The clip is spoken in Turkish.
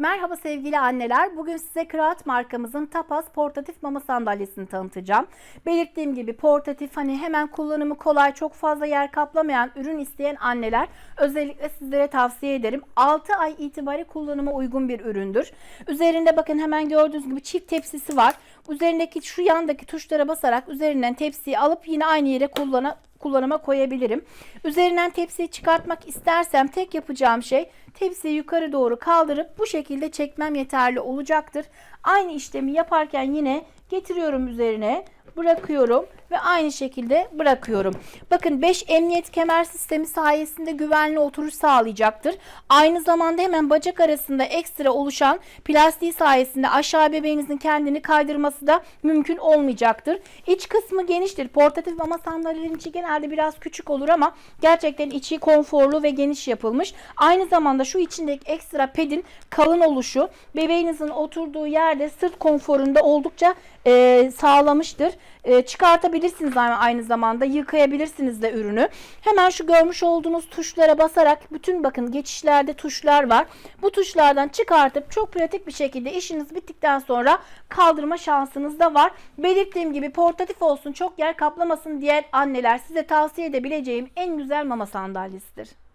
Merhaba sevgili anneler. Bugün size Kıraat markamızın Tapas portatif mama sandalyesini tanıtacağım. Belirttiğim gibi portatif hani hemen kullanımı kolay, çok fazla yer kaplamayan ürün isteyen anneler özellikle sizlere tavsiye ederim. 6 ay itibari kullanıma uygun bir üründür. Üzerinde bakın hemen gördüğünüz gibi çift tepsisi var. Üzerindeki şu yandaki tuşlara basarak üzerinden tepsiyi alıp yine aynı yere kullana, kullanıma koyabilirim. Üzerinden tepsiyi çıkartmak istersem tek yapacağım şey tepsiyi yukarı doğru kaldırıp bu şekilde çekmem yeterli olacaktır. Aynı işlemi yaparken yine getiriyorum üzerine bırakıyorum ve aynı şekilde bırakıyorum. Bakın 5 emniyet kemer sistemi sayesinde güvenli oturuş sağlayacaktır. Aynı zamanda hemen bacak arasında ekstra oluşan plastiği sayesinde aşağı bebeğinizin kendini kaydırması da mümkün olmayacaktır. İç kısmı geniştir. Portatif mama sandalyelerin içi genelde biraz küçük olur ama gerçekten içi konforlu ve geniş yapılmış. Aynı zamanda şu içindeki ekstra pedin kalın oluşu bebeğinizin oturduğu yerde sırt konforunda oldukça e, sağlamıştır. E, çıkartabilirsiniz aynı, aynı zamanda yıkayabilirsiniz de ürünü. Hemen şu görmüş olduğunuz tuşlara basarak bütün bakın geçişlerde tuşlar var. Bu tuşlardan çıkartıp çok pratik bir şekilde işiniz bittikten sonra kaldırma şansınız da var. Belirttiğim gibi portatif olsun çok yer kaplamasın diğer anneler size tavsiye edebileceğim en güzel mama sandalyesidir.